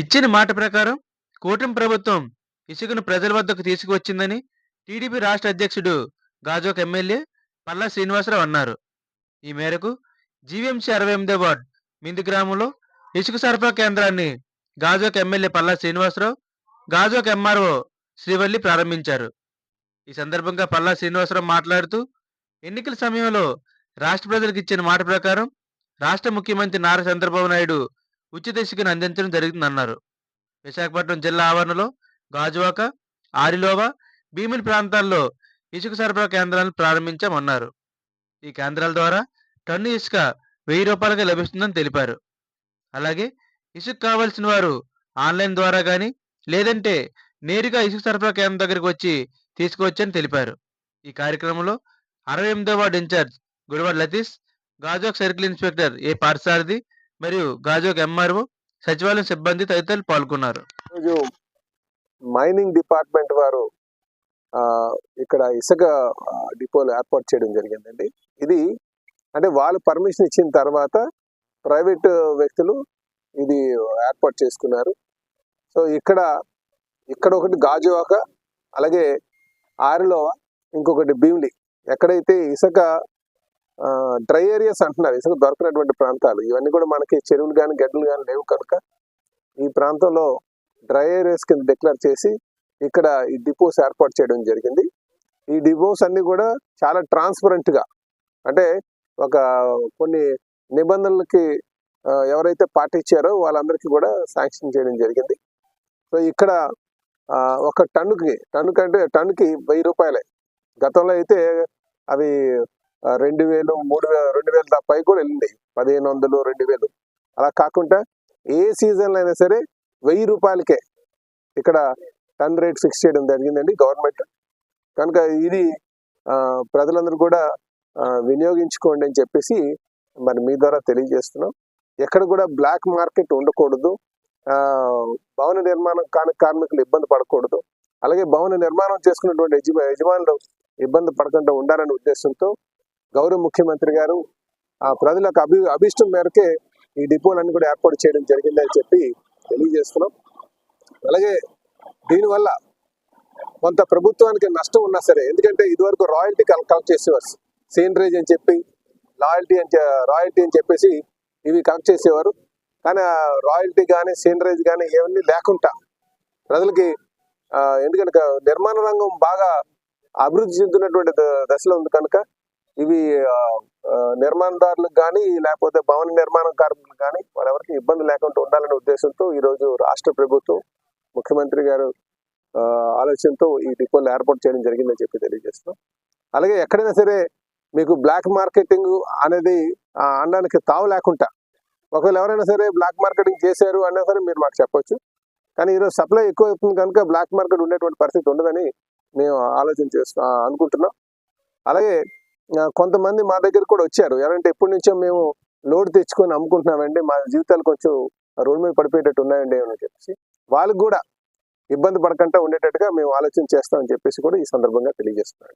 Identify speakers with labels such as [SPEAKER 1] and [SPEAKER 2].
[SPEAKER 1] ఇచ్చిన మాట ప్రకారం కూటమి ప్రభుత్వం ఇసుకను ప్రజల వద్దకు తీసుకువచ్చిందని టీడీపీ రాష్ట్ర అధ్యక్షుడు గాజోక్ ఎమ్మెల్యే పల్లా శ్రీనివాసరావు అన్నారు. ఈ మేరకు జీవీఎంసీ అరవై ఎనిమిదో వార్డ్ మింది గ్రామంలో ఇసుక సరఫరా కేంద్రాన్ని గాజోక్ ఎమ్మెల్యే పల్లా శ్రీనివాసరావు గాజోక్ ఎంఆర్ఓ శ్రీవల్లి ప్రారంభించారు. ఈ సందర్భంగా పల్లా శ్రీనివాసరావు మాట్లాడుతూ ఎన్నికల సమయంలో రాష్ట్ర ప్రజలకు ఇచ్చిన మాట ప్రకారం రాష్ట్ర ముఖ్యమంత్రి నారా చంద్రబాబు నాయుడు ఉచిత ఇసుకను అందించడం జరిగిందన్నారు విశాఖపట్నం జిల్లా ఆవరణలో గాజువాక ఆరిలోవ భీమిలి ప్రాంతాల్లో ఇసుక సరఫరా కేంద్రాలను ప్రారంభించామన్నారు. ఈ కేంద్రాల ద్వారా టన్ను ఇసుక వెయ్యి రూపాయలుగా లభిస్తుందని తెలిపారు. అలాగే ఇసుక కావాల్సిన వారు ఆన్లైన్ ద్వారా కానీ లేదంటే నేరుగా ఇసుక సరఫరా కేంద్రం దగ్గరికి వచ్చి తీసుకువచ్చని తెలిపారు. ఈ కార్యక్రమంలో అరవై ఎనిమిదో ward incharge Gudivada Latish Gajuwaka circle inspector A Parsarathi మరియు గాజోక్ ఎంఆర్ఓ సచివాలయం సిబ్బంది తదితరులు పాల్గొన్నారు.
[SPEAKER 2] ఈరోజు మైనింగ్ డిపార్ట్మెంట్ వారు ఇక్కడ ఇసుక డిపోలు ఏర్పాటు చేయడం జరిగిందండి. ఇది అంటే వాళ్ళు పర్మిషన్ ఇచ్చిన తర్వాత ప్రైవేట్ వ్యక్తులు ఇది ఏర్పాటు చేసుకున్నారు సో ఇక్కడ ఇక్కడ ఒకటి గాజువాక అలాగే ఆరిలో ఇంకొకటి భీమిలి. ఎక్కడైతే ఇసుక డ్రై ఏరియాస్ అంటున్నారు. ఇసుక దొరకనటువంటి ప్రాంతాలు. ఇవన్నీ కూడా మనకి చెరువులు కానీ గడ్డలు కానీ లేవు కనుక ఈ ప్రాంతంలో డ్రై ఏరియాస్ కింద డిక్లేర్ చేసి ఇక్కడ ఈ డిపోస్ ఏర్పాటు చేయడం జరిగింది. ఈ డిపోస్ అన్నీ కూడా చాలా ట్రాన్స్పరెంట్గా అంటే ఒక కొన్ని నిబంధనలకి ఎవరైతే పాటించారో వాళ్ళందరికీ కూడా శాంక్షన్ చేయడం జరిగింది. సో ఇక్కడ ఒక టన్నుకి టన్ను కంటే టన్నుకి వెయ్యి రూపాయలే. గతంలో అయితే అవి రెండు వేలు మూడు వేల రెండు వేల పై కూడా వెళ్ళింది. పదిహేను వందలు రెండు వేలు. అలా కాకుండా ఏ సీజన్లో అయినా సరే వెయ్యి రూపాయలకే ఇక్కడ టన్ రేట్ ఫిక్స్ చేయడం జరిగిందండి గవర్నమెంట్. కనుక ఇది ఆ, ప్రజలందరూ కూడా వినియోగించుకోండి అని చెప్పేసి మరి మీ ద్వారా తెలియజేస్తున్నాం. ఎక్కడ కూడా బ్లాక్ మార్కెట్ ఉండకూడదు. ఆ, భవన నిర్మాణం కాని కార్మికులు ఇబ్బంది పడకూడదు. అలాగే భవన నిర్మాణం చేసుకున్నటువంటి యజమా యజమానులు ఇబ్బంది పడకుండా ఉండాలనే ఉద్దేశంతో గౌరవ ముఖ్యమంత్రి గారు ఆ ప్రజలకు అభి అభిష్టం మేరకే ఈ డిపోలన్నీ కూడా ఏర్పాటు చేయడం జరిగిందని చెప్పి తెలియజేస్తున్నాం. అలాగే దీనివల్ల కొంత ప్రభుత్వానికి నష్టం ఉన్నా సరే ఎందుకంటే ఇదివరకు రాయల్టీ కలెక్ట్ చేసేవారు. సీనరేజ్ అని చెప్పి లాయల్టీ అని రాయల్టీ అని చెప్పేసి ఇవి కలెక్ట్ చేసేవారు. కానీ రాయల్టీ కానీ సీనరేజ్ కానీ ఇవన్నీ లేకుండా ప్రజలకి ఎందుకంటే నిర్మాణ రంగం బాగా అభివృద్ధి చెందుతున్నటువంటి ద- దశలో ఉంది కనుక ఇవి నిర్మాణదారులకు కానీ లేకపోతే భవన నిర్మాణ కార్మికులకు కానీ వాళ్ళెవరికి ఇబ్బంది లేకుండా ఉండాలనే ఉద్దేశంతో ఈరోజు రాష్ట్ర ప్రభుత్వం ముఖ్యమంత్రి గారు ఆలోచనతో ఈ డిపోలు ఏర్పాటు చేయడం జరిగిందని చెప్పి తెలియజేస్తున్నాం. అలాగే ఎక్కడైనా సరే మీకు బ్లాక్ మార్కెటింగ్ అనేది అనడానికి తావు లేకుండా ఒకవేళ ఎవరైనా సరే బ్లాక్ మార్కెటింగ్ చేశారు అన్నా సరే మీరు మాకు చెప్పొచ్చు. కానీ ఈరోజు సప్లై ఎక్కువ అవుతుంది కనుక బ్లాక్ మార్కెట్ ఉండేటువంటి పరిస్థితి ఉండదని మేము ఆలోచన చేస్తాం అనుకుంటున్నాం. అలాగే కొంతమంది మా దగ్గర కూడా వచ్చారు. ఎవరంటే ఎప్పటి నుంచో మేము లోడ్ తెచ్చుకొని అమ్ముకుంటున్నామండి. మా జీవితాలు కొంచెం రోడ్డు మీద పడిపోయేటట్టు ఉన్నాయండి అని చెప్పేసి వాళ్ళకి కూడా ఇబ్బంది పడకుండా ఉండేటట్టుగా మేము ఆలోచన చేస్తామని చెప్పేసి కూడా ఈ సందర్భంగా తెలియజేస్తున్నాం